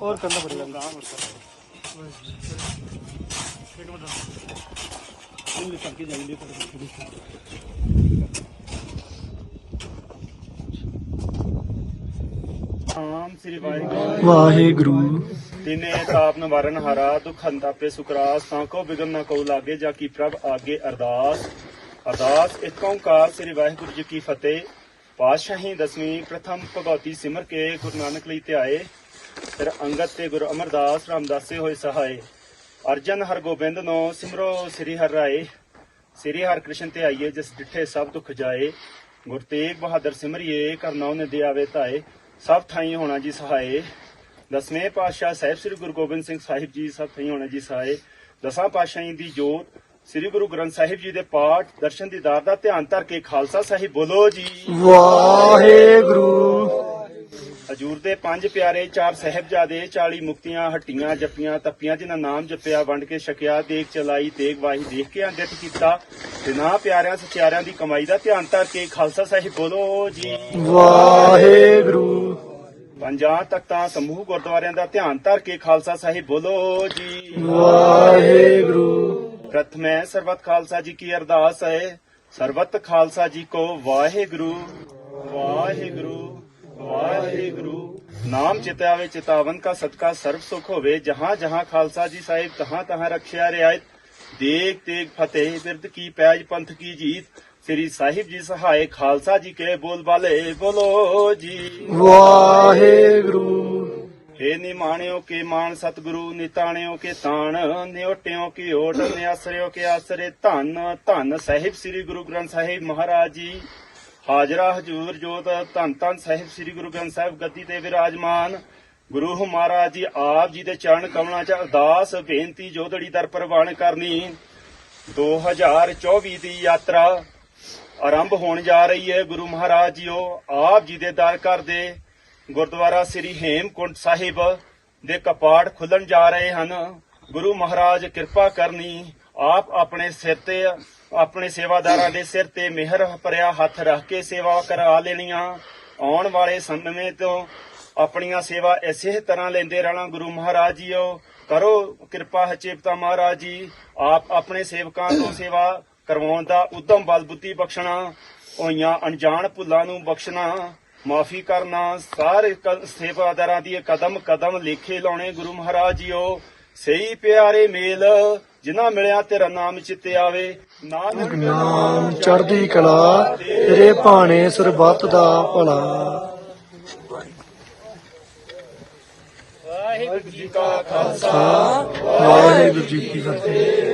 ਹੋਰ ਕਰਨਾ ਪੜੇਗਾ ਇੰਗਲਿਸ਼ ਕਰਕੇ ਜਾਈਏ ਆਮ ਸ੍ਰੀ ਵਾਹਿਗੁਰੂ। ਵਾਹਿਗੁਰੂ ਤਿਨੇ ਤਾਪ ਨਿਵਾਰਨ ਹਾਰਾ, ਦੁਖ ਹੰਤਾਪੇ ਸੁਕਰਾਸ। ਤਾਂ ਕੋ ਬਿਗਨ ਨਾ ਕੋ ਲਾਗੇ, ਜਾ ਕੀ ਪ੍ਰਭ ਆਗੇ ਅਰਦਾਸ। ਅਰਦਾਸ ਇੱਕ ਓੰਕਾਰ ਸ੍ਰੀ ਵਾਹਿਗੁਰੂ ਜੀ ਕੀ ਫਤਿਹ। ਪਾਤਸ਼ਾਹੀ ਦਸਵੀਂ ਪ੍ਰਥਮ ਭਗਵਤੀ ਸਿਮਰ ਕੇ ਗੁਰੂ ਨਾਨਕ ਲਈ ਧਿਆਏ। ਫਿਰ ਅੰਗਦ ਤੇ ਗੁਰੂ ਅਮਰਦਾਸ ਰਾਮਦਾਸੇ ਹੋਏ ਸਹਾਏ। ਅਰਜਨ ਹਰਗੋਬਿੰਦ ਨੋ ਸਿਮਰੋ ਸ੍ਰੀ ਹਰਿ ਰਾਏ। ਸ੍ਰੀ ਹਰਿ ਕ੍ਰਿਸ਼ਨ ਤੇ ਆਈਏ ਜਿਸ ਡਿਠੇ ਸਭ ਦੁੱਖ ਜਾਏ। ਗੁਰ ਤੇਗ ਬਹਾਦਰ ਸਿਮਰਿਏ ਕਰਨਾ ਨੇ ਦਿਆਵੇ ਧਾਏ। ਸਭ ਥਾਈ ਹੋਣਾ ਜੀ ਸਹਾਏ। ਦਸਵੇਂ ਪਾਤਸ਼ਾਹ ਸਾਹਿਬ ਸ੍ਰੀ ਗੁਰੂ ਗੋਬਿੰਦ ਸਿੰਘ ਸਾਹਿਬ ਜੀ ਸਭ ਥਾਈ ਹੋਣਾ ਜੀ ਸਹਾਏ। ਦਸਾਂ ਪਾਤਸ਼ਾਹਾਂ ਦੀ ਜੋਤ ਸ੍ਰੀ ਗੁਰੂ ਗ੍ਰੰਥ ਸਾਹਿਬ ਜੀ ਦੇ ਪਾਠ ਦਰਸ਼ਨ ਦੀਦਾਰ ਦਾ ਧਿਆਨ ਧਰ ਕੇ ਖਾਲਸਾ ਸਾਹਿਬ ਬੋਲੋ ਜੀ। ਵਾਹਿਗੁਰੂ। ਹਜੂਰ ਦੇ ਪੰਜ ਪਿਆਰੇ ਚਾਰ ਸਹਿਬਜ਼ਾਦੇ 40 ਮੁਕਤੀਆਂ ਹੱਟੀਆਂ ਜੱਪੀਆਂ ਤੱਪੀਆਂ ਜਿਨ੍ਹਾਂ ਨਾਮ ਜਪਿਆ ਵੰਡ ਕੇ ਛਕਿਆ ਦੇਖ ਚਲਾਈ ਦੇਖ ਵਾਹੀ ਦੇਖ ਕੇ ਅੰਡਿਤ ਕੀਤਾ ਤੇ ਨਾ ਪਿਆਰਿਆਂ ਸਚਿਆਰਿਆਂ ਦੀ ਕਮਾਈ ਦਾ ਧਿਆਨ ਧਰ ਕੇ ਖਾਲਸਾ ਸਾਹਿਬ ਬੋਲੋ ਜੀ। ਵਾਹਿਗੁਰੂ। ਪੰਜਾਂ ਤਖਤਾਂ ਸਮੂਹ ਗੁਰਦੁਆਰਿਆਂ ਦਾ ਧਿਆਨ ਧਰ ਕੇ ਖਾਲਸਾ ਸਾਹਿਬ ਬੋਲੋ ਜੀ। ਵਾਹਿਗੁਰੂ। ਪ੍ਰਥਮੈ ਸਰਬਤ ਖਾਲਸਾ ਜੀ ਕੀ ਅਰਦਾਸ ਹੈ ਸਰਬਤ ਖਾਲਸਾ ਜੀ ਕੋ ਵਾਹਿਗੁਰੂ ਵਾਹਿਗੁਰੂ ਵਾਹਿਗੁਰੂ ਨਾਮ ਚਿਤਾਵੇ ਚਿਤਾਵਨ ਕਾ ਸਦਕਾ ਸਰਬ ਸੁਖ ਹੋਵੇ ਜਹਾਂ ਜਹਾਂ ਖਾਲਸਾ ਜੀ ਸਾਹਿਬ ਤਹਾਂ ਤਹਾਂ ਰਖਿਆ ਰਿਆਇਤ ਦੇਖ ਤੇਗ ਫਤਿਹ ਬਿਰਦ ਕੀ ਪੈਜ ਪੰਥ ਕੀ ਜੀਤ ਸ੍ਰੀ ਸਾਹਿਬ ਜੀ ਸਹਾਏ ਖਾਲਸਾ ਜੀ ਕੇ ਬੋਲ ਬਾਲੇ ਬੋਲੋ ਜੀ ਵਾਹਿਗੁਰੂ ਹੇ ਨਿਮਾਣਿਓ ਕੇ ਮਾਨ ਸਤਿਗੁਰੂ ਨਿਤਾਣਿਓ ਕੇ ਤਾਣ ਨਿਉਟਿਓ ਕੀ ਓਟ ਨਿਆਸਰਿਓ ਕੇ ਆਸਰੇ। ਧੰਨ ਧੰਨ ਸਾਹਿਬ ਸ੍ਰੀ ਗੁਰੂ ਗ੍ਰੰਥ ਸਾਹਿਬ ਮਹਾਰਾਜ ਜੀ। ਹਾਜ਼ਰਾ ਹਜੂਰ ਜੋਤ, ਧੰਨ ਧੰਨ ਸਾਹਿਬ ਸ੍ਰੀ ਗੁਰੂ ਗ੍ਰੰਥ ਸਾਹਿਬ ਗੱਦੀ ਤੇ ਵਿਰਾਜਮਾਨ। ਗੁਰੂ ਮਹਾਰਾਜ ਜੀ ਆਪ ਜੀ ਦੇ ਚਰਨ ਕਮਲਾਂ 'ਚ ਅਰਦਾਸ, ਬੇਨਤੀ, ਜੋਧੜੀ ਦਰ ਪ੍ਰਵਾਨ ਕਰਨੀ। 2024 ਦੀ ਯਾਤਰਾ ਆਰੰਭ ਹੋਣ ਜਾ ਰਹੀ ਹੈ। ਗੁਰੂ ਮਹਾਰਾਜ ਜੀਓ, ਆਪ ਜੀ ਦੇ ਦਰ ਘਰ ਦੇ ਗੁਰਦੁਆਰਾ ਸ੍ਰੀ ਹੇਮਕੁੰਟ ਸਾਹਿਬ ਦੇ ਕਪਾੜ ਖੁੱਲਣ ਜਾ ਰਹੇ ਹਨ। ਗੁਰੂ ਮਹਾਰਾਜ ਕਿਰਪਾ ਕਰਨੀ, ਆਪ ਆਪਣੇ ਸਿਰ ਤੇ, ਆਪਣੇ ਸੇਵਾਦਾਰਾਂ ਦੇ ਸਿਰ ਤੇ ਮਿਹਰ ਭਰਿਆ ਹੱਥ ਰੱਖ ਕੇ ਸੇਵਾ ਕਰਾ ਲੈਣੀਆਂ। ਆਉਣ ਵਾਲੇ ਸਮੇਂ ਤੋਂ ਆਪਣੀਆਂ ਸੇਵਾ ਇਸੇ ਤਰ੍ਹਾਂ ਲੈਂਦੇ ਰਹਿਣਾ ਗੁਰੂ ਮਹਾਰਾਜ ਜੀਓ। ਕਰੋ ਕਿਰਪਾ ਹਚੇਪਤਾ ਮਹਾਰਾਜ ਜੀ, ਆਪ ਆਪਣੇ ਸੇਵਕਾਂ ਤੋਂ ਸੇਵਾ ਕਰਵਾਉਣ ਦਾ ਉਦਮ ਬਲ ਬੁੱਧੀ ਬਖਸ਼ਣਾ, ਹੋਈਆਂ ਅਣਜਾਣ ਭੁੱਲਾਂ ਨੂੰ ਬਖਸ਼ਣਾ। ਮਾਫੀ ਕਰਨਾ ਸਾਰੇ ਸੇਵਾਦਾਰਾਂ ਦੀ ਕਦਮ ਕਦਮ ਲੇਖੇ ਲਾਉਣੇ ਗੁਰੂ ਮਹਾਰਾਜ ਜੀਓ। ਸਹੀ ਪਿਆਰੇ ਮੇਲ ਜਿਨ੍ਹਾਂ ਮਿਲਿਆ ਤੇਰਾ ਨਾਮ ਚਿੱਤੇ ਆਵੇ। ਨਾਨਕ ਨਾਮ ਚੜ੍ਹਦੀ ਕਲਾ ਤੇਰੇ ਭਾਣੇ ਸਰਬੱਤ ਦਾ ਭਲਾ। ਵਾਹਿਗੁਰੂ ਜੀ ਕਾ ਖਾਲਸਾ ਵਾਹਿਗੁਰੂ ਜੀ ਕੀ ਫਤਿਹ।